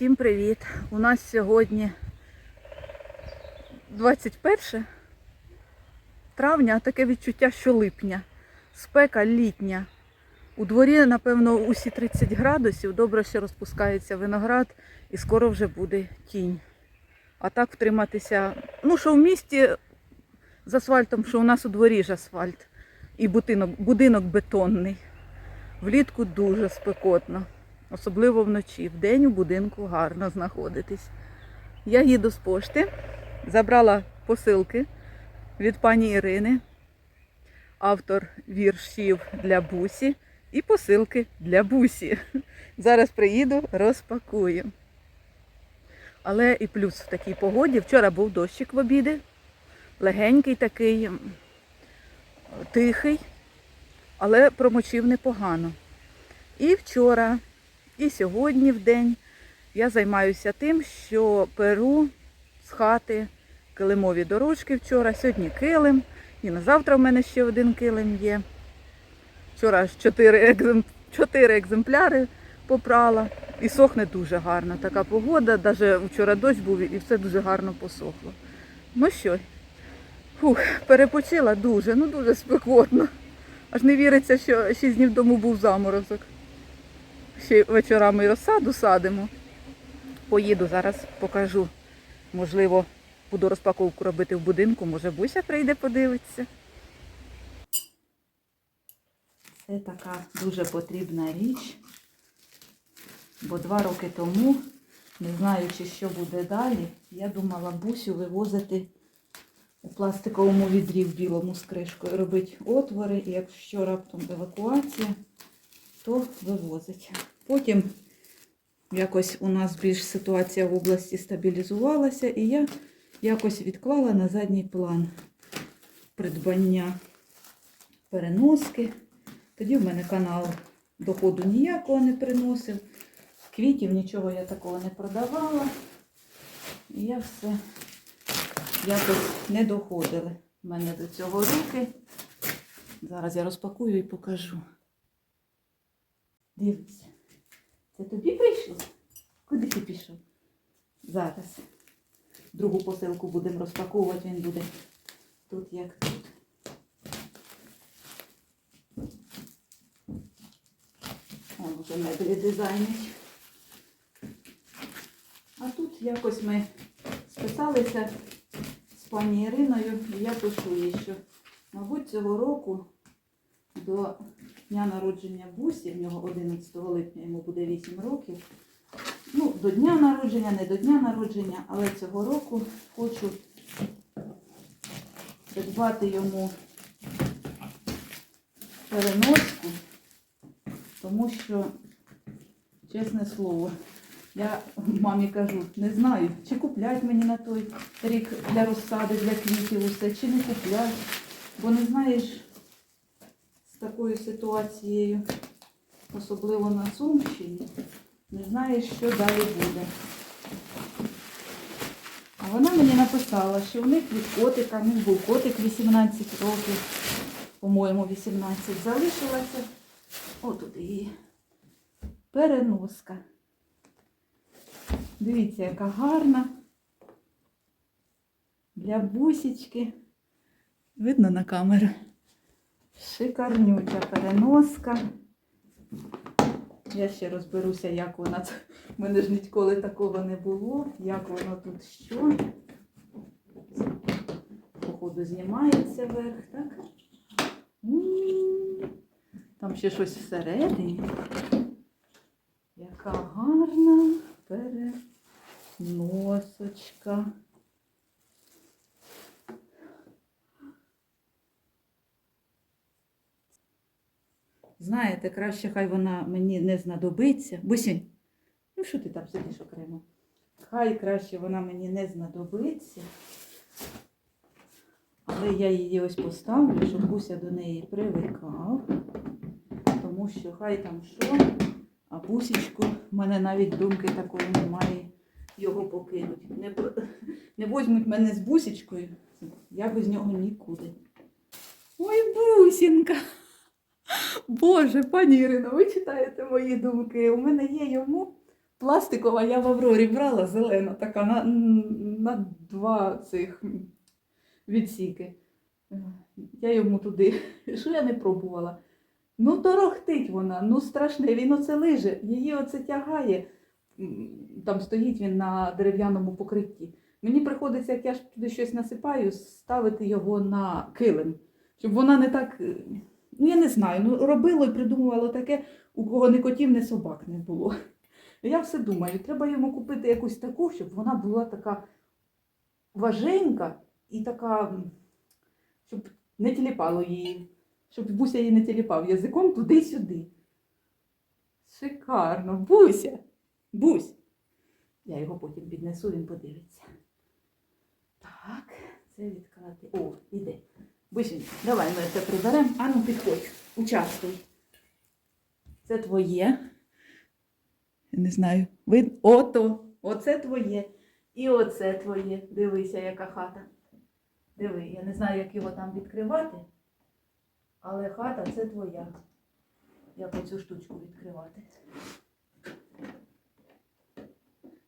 Всім привіт! У нас сьогодні 21 травня, а таке відчуття, що липня. Спека літня. У дворі, напевно, усі 30 градусів, добре, що розпускається виноград і скоро вже буде тінь. А так втриматися, ну що в місті з асфальтом, що у нас у дворі ж асфальт і будинок, будинок бетонний. Влітку дуже спекотно, особливо вночі. Вдень у будинку гарно знаходитись. Я їду з пошти, забрала посилки від пані Ірини, автор віршів для бусі і посилки для бусі. Зараз приїду, розпакую. Але і плюс в такій погоді. Вчора був дощик в обіди, легенький такий, тихий, але промочив непогано. І вчора, і сьогодні в день я займаюся тим, що перу з хати килимові дорожки вчора, сьогодні килим, і на завтра в мене ще один килим є. Вчора аж чотири, екзем... чотири екземпляри попрала. І сохне дуже гарно. Така погода, навіть вчора дощ був і все дуже гарно посохло. Ну що, фух, перепочила дуже, ну дуже спекотно. Аж не віриться, що 6 днів тому був заморозок. Ще вечорами розсаду садимо. Поїду зараз, покажу. Можливо, буду розпаковку робити в будинку, може Буся прийде подивитися. Це така дуже потрібна річ. Бо два роки тому, не знаючи, що буде далі, я думала Бусю вивозити у пластиковому відрі в білому з кришкою, робити отвори, і якщо раптом евакуація, то вивозить. Потім якось у нас більш ситуація в області стабілізувалася, і я якось відклала на задній план придбання переноски. Тоді в мене канал доходу ніякого не приносив. Квітів нічого я такого не продавала. І я все якось не доходили в мене до цього руки. Зараз я розпакую і покажу. Дивіться. Це тобі прийшло? Куди ти пішов? Зараз. Другу посилку будемо розпаковувати, він буде тут як тут. О, вже меблі дизайнить. А тут якось ми списалися з пані Іриною, і я пишу їй, що, мабуть, цього року до дня народження Бусі, в нього 11 липня йому буде 8 років. Ну, до дня народження, не до дня народження, але цього року хочу придбати йому переноску, тому що, чесне слово, я мамі кажу, не знаю, чи куплять мені на той рік для розсади, для квітів усе, чи не куплять. Бо не знаєш такою ситуацією, особливо на Сумщині, не знаєш, що далі буде. А вона мені написала, що у них від котика, в них був котик 18 років, по-моєму, 18, залишилася. Отут її переноска. Дивіться, яка гарна. Для бусічки. Видно на камеру. Шикарнюча переноска. Я ще розберуся, як вона. У мене ж ніколи такого не було. Як воно тут що. Походу знімається вверх, так? Там ще щось всередині. Яка гарна переносочка. Знаєте, краще хай вона мені не знадобиться. Бусінь, ну що ти там сидиш окремо? Хай краще вона мені не знадобиться. Але я її ось поставлю, щоб Буся до неї привикав. Тому що хай там що, а бусічку, в мене навіть думки такої немає його покинуть. Не, не возьмуть мене з бусічкою, я без нього нікуди. Ой, бусінка! Боже, пані Ірино, ви читаєте мої думки. У мене є йому Пластикова я в Аврорі брала, зелена така, на, на два цих відсіки. Я йому туди, що я не пробувала. Ну, торохтить вона, ну страшне, він оце лиже, її оце тягає. Там стоїть він на дерев'яному покритті. Мені приходиться, як я ж туди щось насипаю, ставити його на килим, щоб вона не так. Ну, я не знаю, ну робило і придумувало таке, у кого не котів, не собак не було. Я все думаю, треба йому купити якусь таку, щоб вона була така важенька і така, щоб не тіліпало її, щоб Буся її не тіліпав язиком туди-сюди. Шикарно, Буся, Бусь. Я його потім піднесу, він подивиться. Так, це відклади. О, іде. Бусінь, давай ми це приберемо. Ану, підходь, участвуй. Це твоє. Я не знаю. Ви... Ото, оце твоє. І оце твоє. Дивися, яка хата. Диви, я не знаю, як його там відкривати, але хата це твоя. Як оцю штучку відкривати.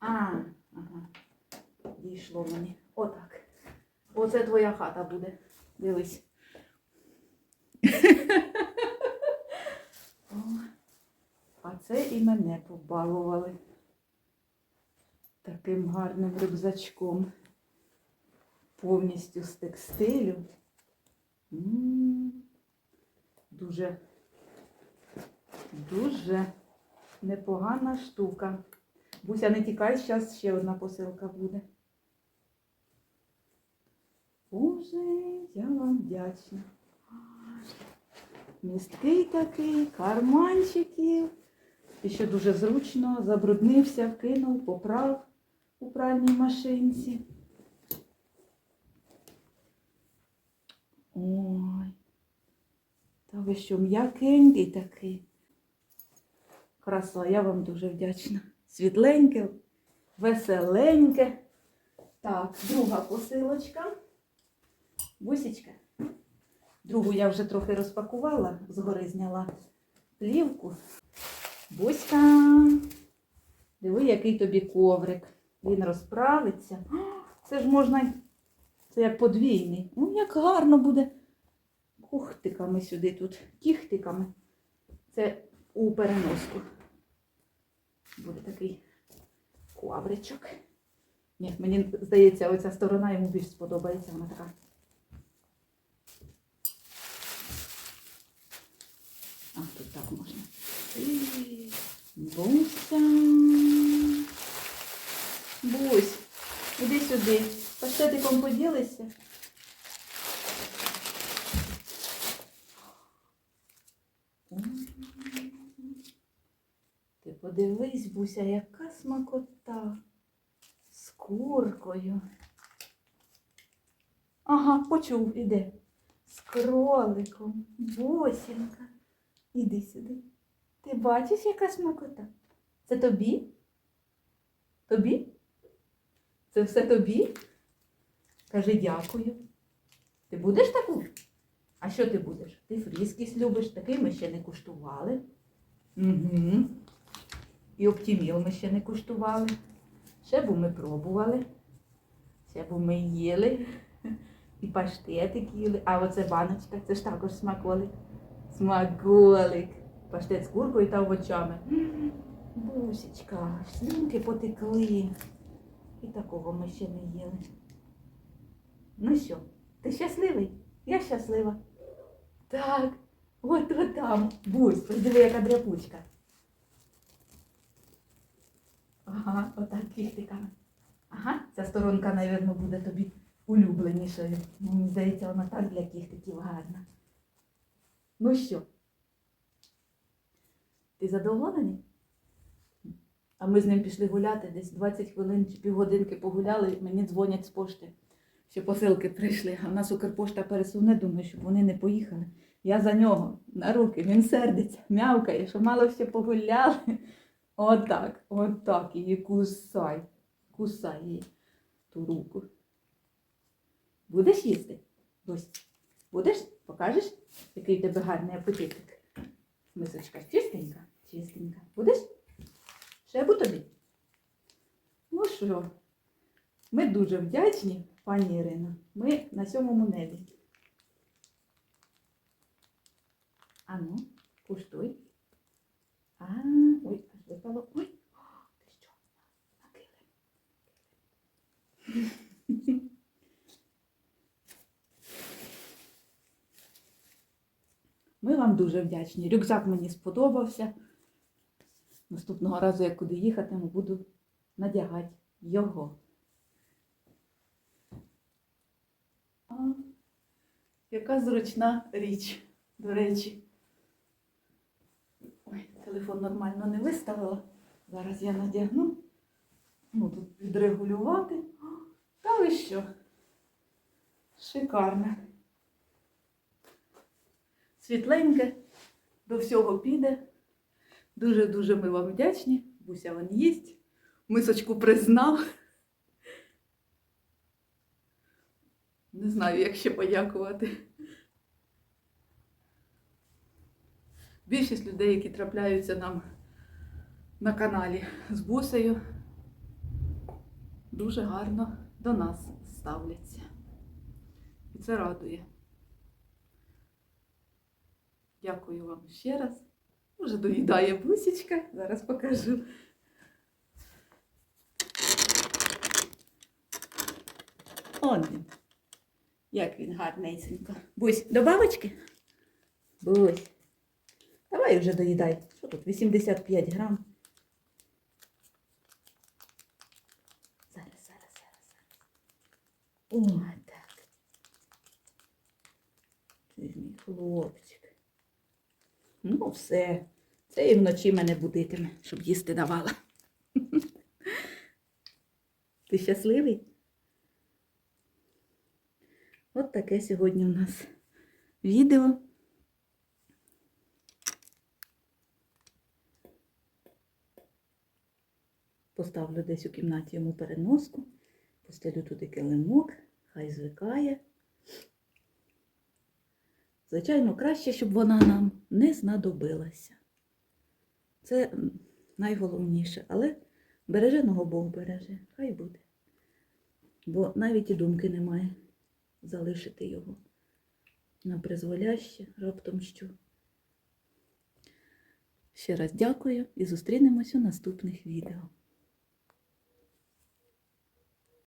А, ага. Дійшло мені. Отак. Оце твоя хата буде. Дивись. А це і мене побалували таким гарним рюкзачком. Повністю з текстилю. Дуже, дуже непогана штука. Буся, не тікай, зараз ще одна посилка буде. Боже, я вам вдячна. Місткий такий, карманчиків. І ще дуже зручно забруднився, вкинув, поправ у пральній машинці. Ой, та ви що, м'якенький такий. Краса, я вам дуже вдячна. Світленьке, веселеньке. Так, друга посилочка. Бусічка. Другу я вже трохи розпакувала, згори зняла плівку. Буська. Диви, який тобі коврик. Він розправиться. Це ж можна. Це як подвійний. Ну, як гарно буде. Кухтиками сюди тут. Кіхтиками. Це у переноску. Буде такий ковричок. Ні, мені здається, оця сторона йому більш сподобається. Вона така. А, тут так можна. Буся. Бусь, іди сюди. Паштетиком поділися. Ти подивись, Буся, яка смакота. З куркою. Ага, почув, іде. З кроликом. Босінка. Іди сюди. Ти бачиш, яка смакота? Це тобі? Тобі? Це все тобі? Кажи дякую. Ти будеш таку? А що ти будеш? Ти фріскіс любиш, такий ми ще не куштували. Угу. І оптіміл ми ще не куштували. Ще б ми пробували. Ще б ми їли. І паштетик їли. А оце баночка, це ж також смаколик. Смаколик. Паштет з куркою та овочами. Бусечка, слюнки потекли. І такого ми ще не їли. Ну що, ти щасливий? Я щаслива. Так, от там. Бусь, подиви, яка дряпучка. Ага, отак кіхтиками. Ага, ця сторонка, мабуть, буде тобі улюбленішою. Мені здається, вона так для кіхтиків гарна. Ну що? Ти задоволений? А ми з ним пішли гуляти, десь 20 хвилин чи півгодинки погуляли, мені дзвонять з пошти, що посилки прийшли. А в нас Укрпошта пересуне, думаю, щоб вони не поїхали. Я за нього на руки, він сердиться, м'явкає, що мало ще погуляли. Отак, отак її кусай. Кусай її ту руку. Будеш їсти? Ось. Будеш? Покажеш, який тебе гарний апетитик? Мисочка чистенька, чистенька. Будеш? Ще бу тобі? Ну що, ми дуже вдячні, пані Ірина. Ми на сьомому небі. Ану, куштуй. А, ой, аж випало. Ой, ти що? На килим. Ми вам дуже вдячні. Рюкзак мені сподобався. Наступного разу, як куди їхатиму, буду надягати його. А, яка зручна річ, до речі. Ой, телефон нормально не виставила. Зараз я надягну. Ну, тут відрегулювати. Та ви що? Шикарне. Світленьке, до всього піде. Дуже-дуже ми вам вдячні. Буся вон їсть. Мисочку признав. Не знаю, як ще подякувати. Більшість людей, які трапляються нам на каналі з бусею, дуже гарно до нас ставляться. І це радує. Дякую вам ще раз. Вже доїдає бусічка, зараз покажу. Он він. Як він гарнесенько. Бусь, до бабочки? Бусь. Давай вже доїдай. Що тут? 85 грам. Зараз, зараз, зараз, зараз. О, так. Це ж мій хлопчик. Ну, все. Це і вночі мене будитиме, щоб їсти давала. Ти щасливий? От таке сьогодні у нас відео. Поставлю десь у кімнаті йому переноску, постелю туди килимок, хай звикає. Звичайно, краще, щоб вона нам не знадобилася. Це найголовніше, але береженого Бог береже, хай буде. Бо навіть і думки немає залишити його на призволяще, раптом що. Ще раз дякую і зустрінемось у наступних відео.